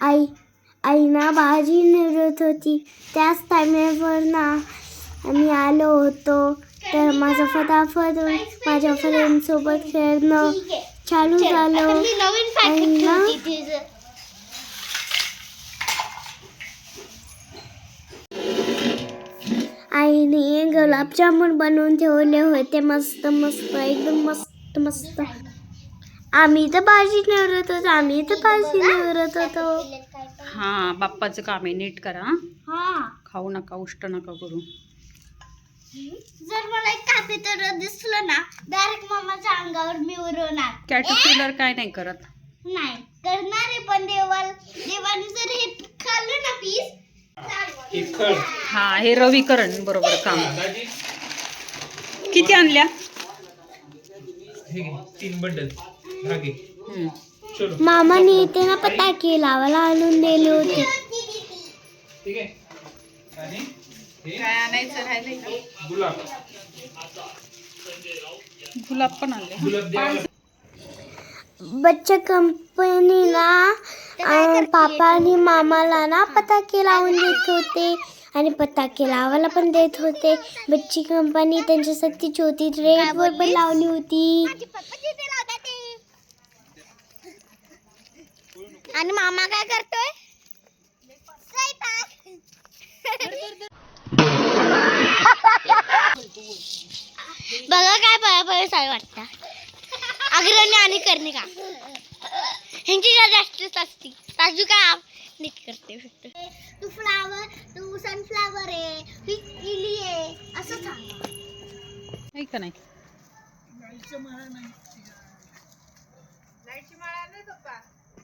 आई आई ना भाजी निवडत होती. त्याच टायमावर ना आम्ही आलो होतो. तर माझं फटाफट माझ्या फ्रेंडसोबत खेळणं चालू झालं. आणि ना आईने गुलाबजामुन बनवून ठेवले होते. मस्त मस्त एकदम मस्त मस्त. आम्ही तर भाजी निवडत होतो आम्ही तर भाजी निवडत होतो. हा बाप्पाचं काम आहे नीट करा. हं? खाऊ नका उष्ट नका करू. जर मला एक कापी तर दिसलं ना डायरेक्ट मामाच्या अंगावर मी उडवणार. कॅटरपिलर काय नाही करत. नाही करणार आहे पण देवाल. देवाने जर हे खाल्लं ना पीस हा हे रविकरण बरोबर काम. किती आणल्या? हे घे, तीन बंडल. धागे. चलो. मामाने इथे ना पटाके लावायला आणून दिले होते. ठीक आहे. आणि हे? काय आणायचं राहिलंय गुलाब. गुलाब पण आणले गुलाब देवाला बच्चा कंपनी ना अं, पापा आणि मामाला ना पटाके लावून देत होते. आणि पटाके लावायला पण देत होते. बच्ची कंपनी त्यांच्यासाठी छोटी रेड वर पण लावली होती. आणि मामा काय करतोय? बघा काय पळा साय वाटतं. अग्रणी आणि करणे का ह्यांची जरा जास्तच असती राजू काय नीट करते फक्त. तू फ्लावर तू सनफ्लावर आहे ही इली आहे असं सांग. आहे का नाही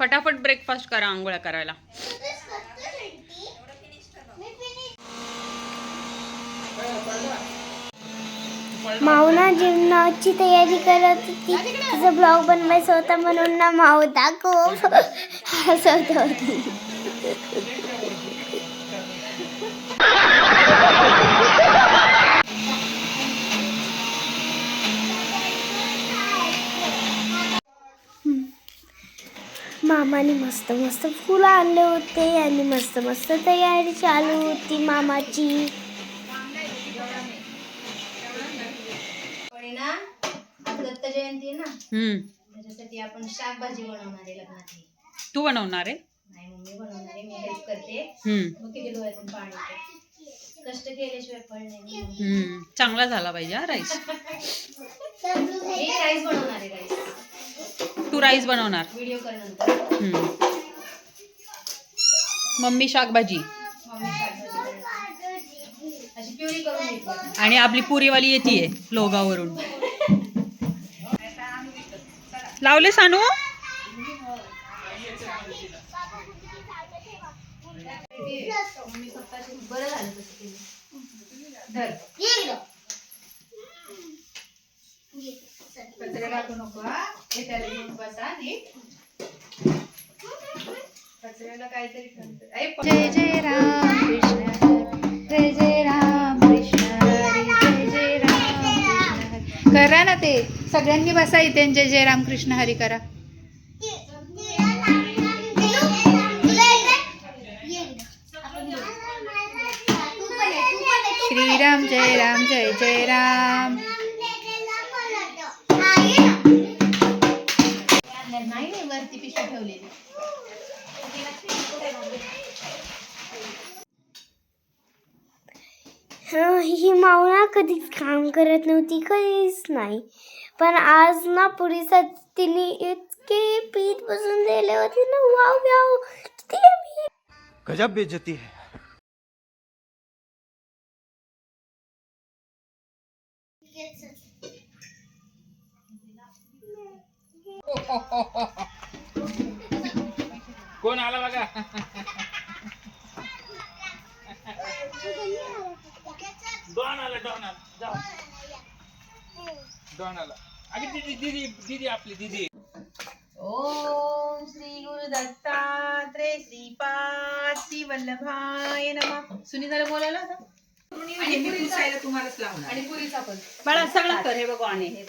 फटाफट ब्रेकफास्ट करा आंघोळ्या करायला. माऊना जेवणाची तयारी करत होती. तिचा ब्लॉग बनवायचा होता म्हणून ना माऊ दाखव. हसत होती. मामाने मस्त मस्त फुलं आणले होते. आणि मस्त मस्त तयारी चालू होती मामाची. आणि ना? दत्त जयंती आहे ना? हम्म. त्याच्यासाठी आपण शाकभाजी बनवणार आहे लग्नातली तू बनवणार आहे? नाही मम्मी बनवणार आहे मी हेल्प करते. हम्म. मग किती डोळ्यातून पाणी येतं? कष्ट केल्याशिवाय फळ नाही मिळणार. हम्म. चांगला झाला पाहिजे हा राईस. मी राईस बनवणार आहे राईस तू राईस बनवणार. मम्मी शाकभाजी. आणि आपली पुरीवाली येते लोगावरून. लावले सानू? मम्मी स्वतःची बरं झालं कचरे टाकू नको हा. हे त्याला घेऊन बसा नीट. कचऱ्याला काहीतरी जय जय राम कृष्ण जय जय राम कृष्ण जय जय राम करा ना ते. सगळ्यांनी बसा इथे जय जय राम कृष्ण हरी करा. श्रीराम जय राम जय जय राम. ठेवलेली ही माऊ ना कधीच काम करत नव्हती कधीच नाही. पण आज ना पुरीसाठी तिने इतके पीठ बसून दिले होते ना वाव वाव किती गजब बेइज्जती है. कोण आला बघा? डॉन आला डॉन आला जाऊ. डॉन आला. अगे दीदी दीदी दीदी आपली दीदी. ओम श्री गुरु दत्तात्रय श्रीपाद श्री वल्लभाय नमः. सुनीताला बोलायला होता? आणि मी पुसायला तुम्हालाच लावणार. आणि पुरीचा पण. बाळा सगळं कर हे बघू आणि. हे.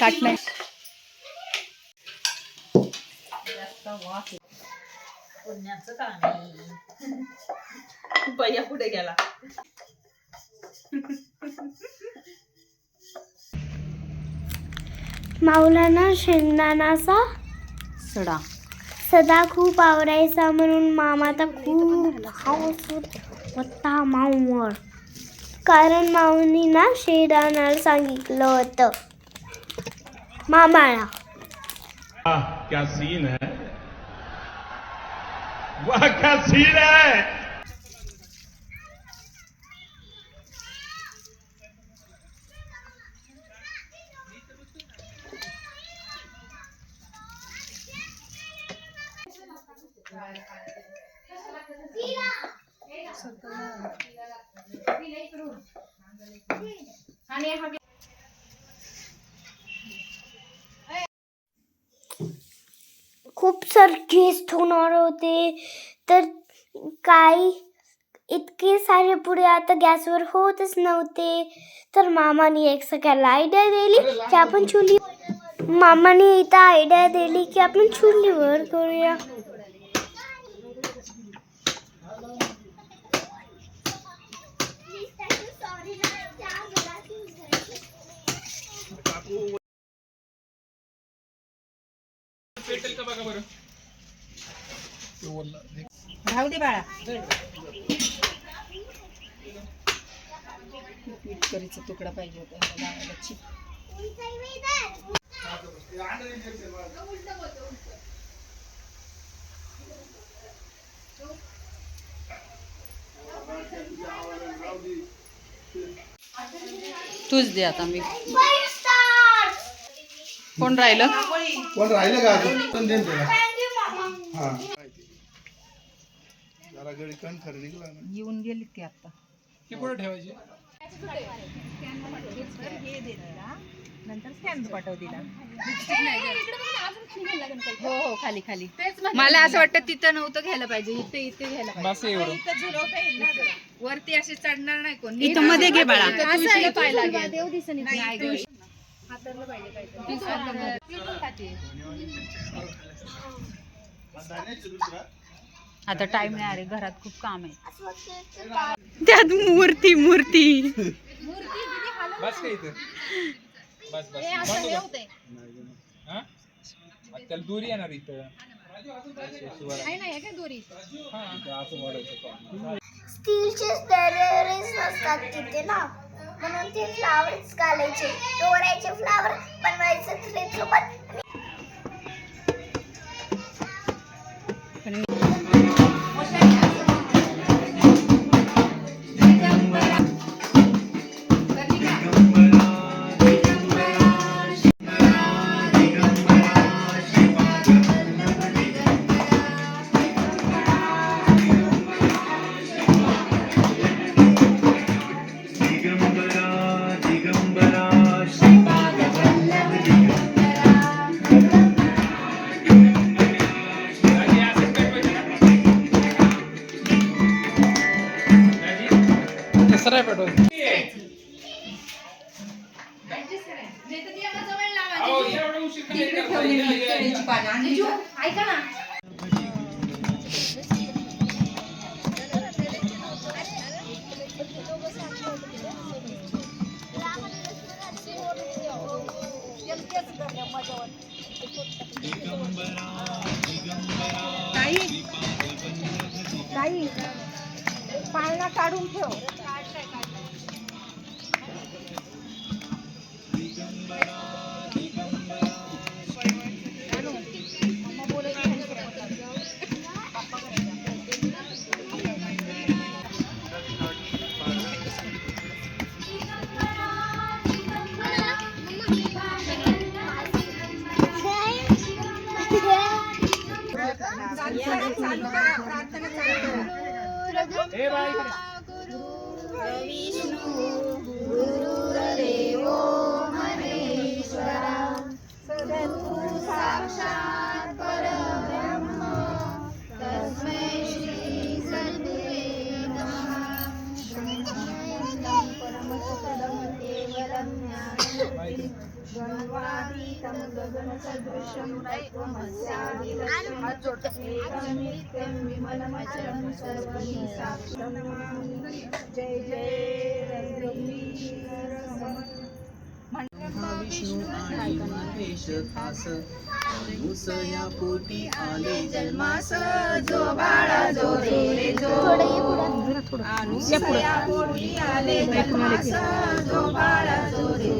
ताट नाही पुण्याचं काम आहे. बया पुढे गेला. माऊलांना शेंगदाणाचा सडा. सदा खूप आवडायचा म्हणून मामाचा खूप हाऊस होता माऊवर कारण माऊनी ना शेंगदाणाला सांगितलं होतं. मामाला. क्या सीन है? वाह क्या सीन है खूप सारे गेस्ट होणार होते. तर काही इतके सारे पुढे आता गॅसवर होतच नव्हते. तर मामाने एक सगळ्याला आयडिया दिली की आपण चुली मामाने इथं आयडिया दिली की आपण चुलीवर करूया. पेटेल का बघा बरं. राहू दे बाळा. करीचा तुकडा पाहिजे होता. तूच दे आता मी. कोण राहिलं? कोण राहिलं का अजून? पण देईन तुला हा. जरा गडी कण खरं निघला ना. येऊन गेलीत की आता. ती कुठं ठेवायची? हो हो खाली खाली. मला असं वाटतं तिथं नव्हतं घ्यायला पाहिजे. इथे इथे घ्यायला पाहिजे. बस एवढं. वरती असे चढणार नाही कोण. इथं मध्ये घे बाळा. नाही आता टाइम नाही अरे घरात खूप काम आहे. त्यात मूर्ती मूर्ती. बस इथं? हा? त्याला दोरी येणार इथं. हा, स्टीलचे नसतात तिथे ना. म्हणून ते फ्लावर्स घालायचे. दोरायचे फ्लावर बनवायचे थ्री थ्रू पण सराय पाठव ऐका ना. ताई ताई पाळणा काढून ठेव. चंदनुका लावीला कुंद जो आले जन्मास जो बाळा जो जो रे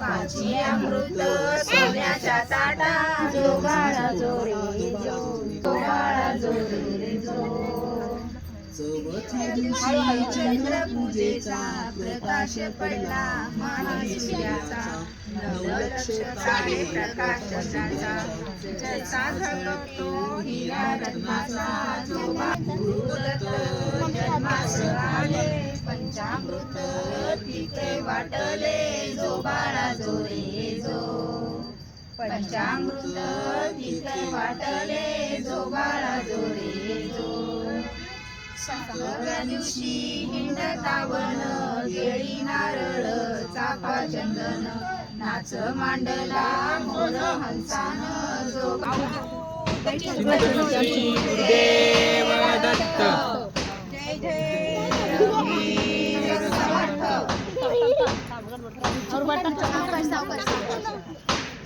पाची अमृत सोन्याच्या ताटा. जो बाळा जो रे जो बाळा जो. रे जो चंद्र पूजेचा प्रकाश पडला महासूर्याचा नवलक्ष आहे प्रकाश चंद्राचा जैसा झळकतो हिरा रत्नाचा जो गुरुदत्त जन्मास आले पंचामृत तिथे वाटले जो बाळा जो रे जो. पंचामृत तिथे वाटले जो बाळा जो रे जो. सहाव्या दिवशी हिंडतावन केळी नारळ चाफा चंदन. नाच मांडला मोर हंसान जो.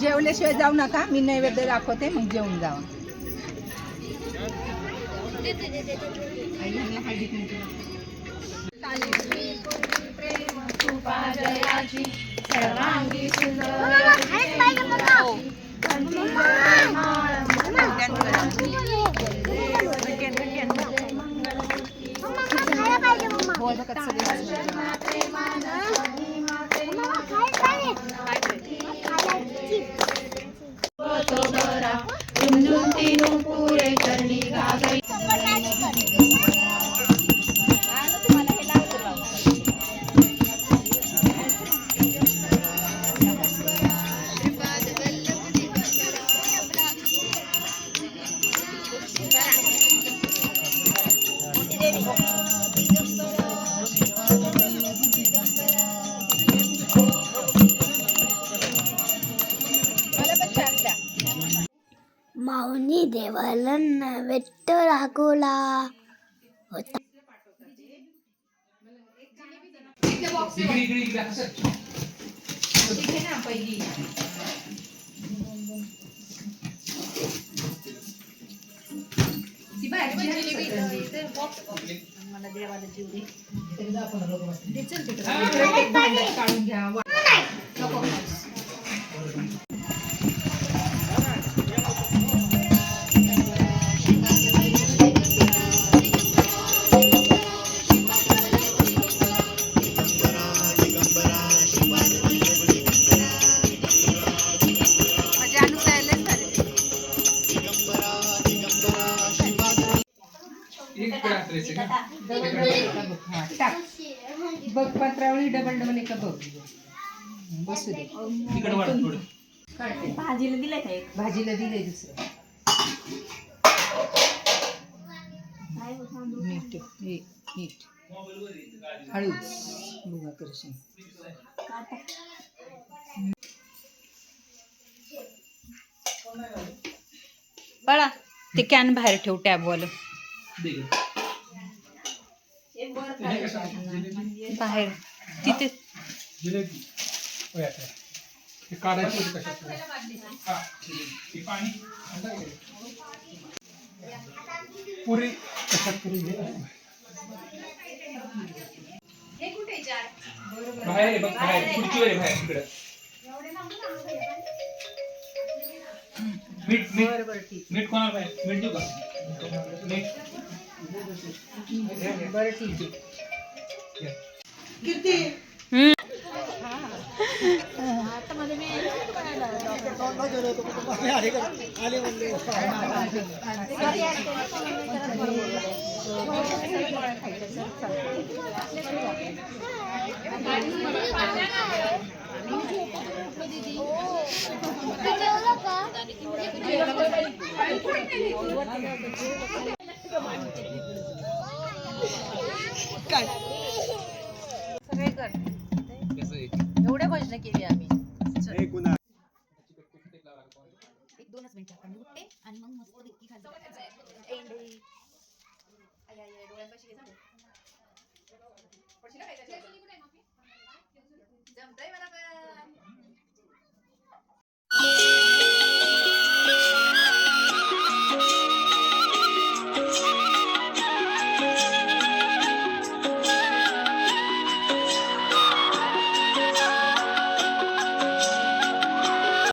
जेवल्याशिवाय जाऊ नका मी नैवेद्य दाखवते मग जेवून जावा. सर्वांगी सुंदर माऊनी देवाला नैवेद्य राखवला होता. इकडे इकडे इकडे मला देवाला जीव दे. काढून घ्या टाक. बघ पत्रावळी डबल डबल एका बघ. बसू दे. तिकडे वाढ थोडं. काढते. भाजीला दिलं का एक? भाजीला दिलंय दुसरं. मीठ हे मीठ. बघा करशील. बाळा ते कॅन बाहेर ठेव टॅबवालं. पाणी. अंदा इकडे. पुरी. घे. बाहेर बघ बाहेर. खुर्चीवर आहे बाहेर तिकडं मीठ मीठ. मीठ कोणाला पाहिजे? मीठ देऊ का? मीठ. बरं ठीक आहे सगळे कर. एवढ्या भजनं केली आम्ही. एक दोनच मिनिटं. आपण उठते आणि मग मस्त